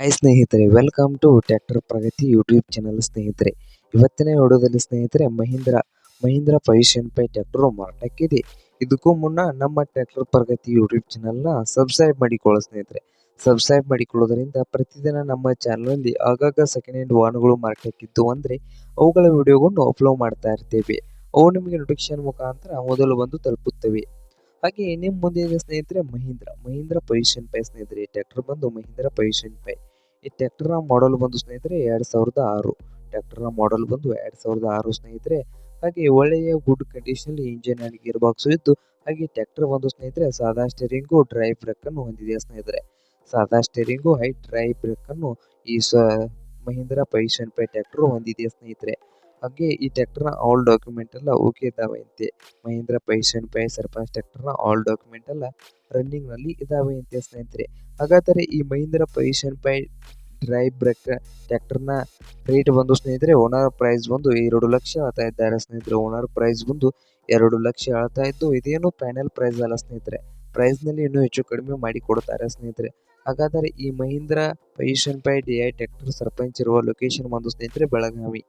Hi ಸ್ನೇಹಿತರೆ, welcome to tractor Pragati YouTube channel ಸ್ನೇಹಿತರೆ. ಇವತ್ತಿನ ವಿಡಿಯೋದಲ್ಲಿ ಸ್ನೇಹಿತರೆ, ಮಹೀಂದ್ರ ಮಹೀಂದ್ರ ಪೊಸಿಷನ್ ಪೈ ಟ್ರ್ಯಾಕ್ಟರ್ ಮಾರಾಟಕ್ಕಿದೆ ಇದಕ್ಕೂ ಮುನ್ನ ನಮ್ಮ ಟ್ರ್ಯಾಕ್ಟರ್ ಪ್ರಗತಿ ಯೂಟ್ಯೂಬ್ ಚಾನಲ್ನ ಸಬ್ಸ್ಕ್ರೈಬ್ ಮಾಡಿಕೊಳ್ಳೋ ಸ್ನೇಹಿತರೆ. ಸಬ್ಸ್ಕ್ರೈಬ್ ಮಾಡಿಕೊಳ್ಳೋದ್ರಿಂದ ಪ್ರತಿದಿನ ನಮ್ಮ ಚಾನಲಲ್ಲಿ ಆಗಾಗ ಸೆಕೆಂಡ್ ಹ್ಯಾಂಡ್ ವಾಹನಗಳು ಮಾರಾಟಕ್ಕಿದ್ದು ಅಂದರೆ ಅವುಗಳ ವಿಡಿಯೋಗಳನ್ನು ಅಪ್ಲೋಡ್ ಮಾಡ್ತಾ ಇರ್ತೇವೆ. ಅವು ನಿಮಗೆ ನೋಟಿಫಿಕೇಶನ್ ಮುಖಾಂತರ ಮೊದಲು ಬಂದು ತಲುಪುತ್ತವೆ. ಹಾಗೆ ನಿಮ್ಮ ಮುಂದೆ ಇದೆ ಸ್ನೇಹಿತರೆ ಮಹೀಂದ್ರ. ಮಹೀಂದ್ರ ಪೊಸಿಷನ್ ಪೈ ಸ್ನೇಹಿತರೆ, ಈ ಟ್ರ್ಯಾಕ್ಟರ್ ಬಂದು ಮಹೀಂದ್ರ ಪೊಸಿಷನ್ ಪೈ. ಈ ಟ್ರ್ಯಾಕ್ಟರ್ನ ಮಾಡಲ್ ಬಂದು ಸ್ನೇಹಿತರೆ ಎರಡು ಸಾವಿರದ ಆರು. ಟ್ರ್ಯಾಕ್ಟರ್ನ ಮಾಡಲ್ ಬಂದು ಎರಡು ಸಾವಿರದ ಆರು ಸ್ನೇಹಿತರೆ. ಹಾಗೆ ಒಳ್ಳೆಯ ಗುಡ್ ಕಂಡೀಷನ್ ಇಂಜಿನ್ ಅಲ್ಲಿ ಗೇರ್ ಬಾಕ್ಸ್ ಇದ್ದು ಹಾಗೆ ಟ್ರ್ಯಾಕ್ಟರ್ ಬಂದು ಸ್ನೇಹಿತರೆ ಸಾದಾ ಸ್ಟೇರಿಂಗು ಡ್ರೈ ಬ್ರೇಕ್ ಅನ್ನು ಹೊಂದಿದೆ ಸ್ನೇಹಿತರೆ. ಸಾದಾ ಸ್ಟೇರಿಂಗು ಹೈ ಡ್ರೈ ಬ್ರೇಕ್ ಅನ್ನು ಈ ಸ ಮಹೀಂದ್ರ ಪೊಸಿಷನ್ ಪೈ ಟ್ರ್ಯಾಕ್ಟರ್ ಹೊಂದಿದೆ ಸ್ನೇಹಿತರೆ. ಹಾಗೆ ಈ ಟ್ರ್ಯಾಕ್ಟರ್ನ ಆಲ್ ಡಾಕ್ಯುಮೆಂಟ್ ಎಲ್ಲ ಓಕೆ ಇದಾವೆ ಅಂತೆ. ಮಹೀಂದ್ರ ಪೊಸಿಷನ್ ಪೈ ಸರ್ಪಂಚ್ ಟ್ರ್ಯಾಕ್ಟರ್ನ ಆಲ್ ಡಾಕ್ಯುಮೆಂಟ್ ಎಲ್ಲ ರನ್ನಿಂಗ್ನಲ್ಲಿ ಇದಾವೆ ಅಂತೆ ಸ್ನೇಹಿತರೆ. ಹಾಗಾದರೆ ಈ ಮಹೀಂದ್ರ ಪೊಸಿಷನ್ ಪೈ ಡ್ರೈ ಬ್ರೇಕ್ ಟ್ರ್ಯಾಕ್ಟರ್ನ ರೇಟ್ ಬಂದು ಸ್ನೇಹಿತರೆ ಓನರ್ ಪ್ರೈಸ್ ಬಂದು ಎರಡು ಲಕ್ಷ ಹೇಳ್ತಾ ಇದ್ದಾರೆ ಸ್ನೇಹಿತರೆ. ಓನರ್ ಪ್ರೈಸ್ ಬಂದು ಎರಡು ಲಕ್ಷ ಹೇಳ್ತಾ ಇದ್ದು ಇದೇನು ಫೈನಲ್ ಪ್ರೈಸ್ ಅಲ್ಲ ಸ್ನೇಹಿತರೆ. ಪ್ರೈಸ್ನಲ್ಲಿ ಇನ್ನೂ ಹೆಚ್ಚು ಕಡಿಮೆ ಮಾಡಿ ಕೊಡ್ತಾರೆ ಸ್ನೇಹಿತರೆ. ಹಾಗಾದರೆ ಈ ಮಹೀಂದ್ರ ಪೊಸಿಷನ್ ಪೈ ಡಿ ಐ ಟ್ರ್ಯಾಕ್ಟರ್ ಸರ್ಪಂಚ್ ಇರುವ ಲೊಕೇಶನ್ ಬಂದು ಸ್ನೇಹಿತರೆ ಬೆಳಗಾವಿ.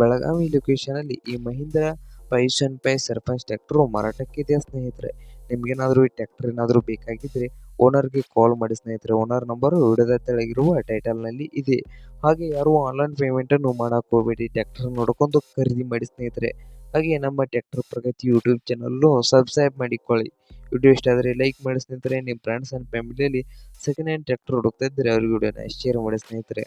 ಬೆಳಗಾವಿ ಲೊಕೇಶನ್ ಅಲ್ಲಿ ಈ ಮಹೀಂದ್ರ ಪೈಷನ್ ಪೈ ಸರ್ಪಂಚ್ ಟ್ರ್ಯಾಕ್ಟರ್ ಮಾರಾಟಕ್ಕಿದೆ ಸ್ನೇಹಿತರೆ? ನಿಮ್ಗೇನಾದರೂ ಈ ಟ್ರ್ಯಾಕ್ಟರ್ ಏನಾದರೂ ಬೇಕಾಗಿದ್ರೆ ಓನರ್ಗೆ ಕಾಲ್ ಮಾಡಿ ಸ್ನೇಹಿತರೆ. ಓನರ್ ನಂಬರು ವಿಡಿಯೋದ ತೆಳಗಿರುವ ಟೈಟಲ್ನಲ್ಲಿ ಇದೆ. ಹಾಗೆ ಯಾರು ಆನ್ಲೈನ್ ಪೇಮೆಂಟನ್ನು ಮಾಡೋಕೆ ಹೋಗಬೇಡಿ ಟ್ರ್ಯಾಕ್ಟರ್ ನೋಡ್ಕೊಂಡು ಖರೀದಿ ಮಾಡಿ ಸ್ನೇಹಿತರೆ. ಹಾಗೆ ನಮ್ಮ ಟ್ರ್ಯಾಕ್ಟರ್ ಪ್ರಗತಿ ಯೂಟ್ಯೂಬ್ ಚಾನಲ್ನು ಸಬ್ಸ್ಕ್ರೈಬ್ ಮಾಡಿಕೊಳ್ಳಿ. ವಿಡಿಯೋ ಇಷ್ಟ ಆದರೆ ಲೈಕ್ ಮಾಡಿ ಸ್ನೇಹಿತರೆ. ನಿಮ್ಮ ಫ್ರೆಂಡ್ಸ್ ಆ್ಯಂಡ್ ಫ್ಯಾಮಿಲಿಯಲ್ಲಿ ಸೆಕೆಂಡ್ ಹ್ಯಾಂಡ್ ಟ್ರ್ಯಾಕ್ಟರ್ ಹುಡುಕ್ತಾ ಇದ್ದರೆ ಅವ್ರಿಗೆ ವಿಡಿಯೋನ ಶೇರ್ ಮಾಡಿ ಸ್ನೇಹಿತರೆ.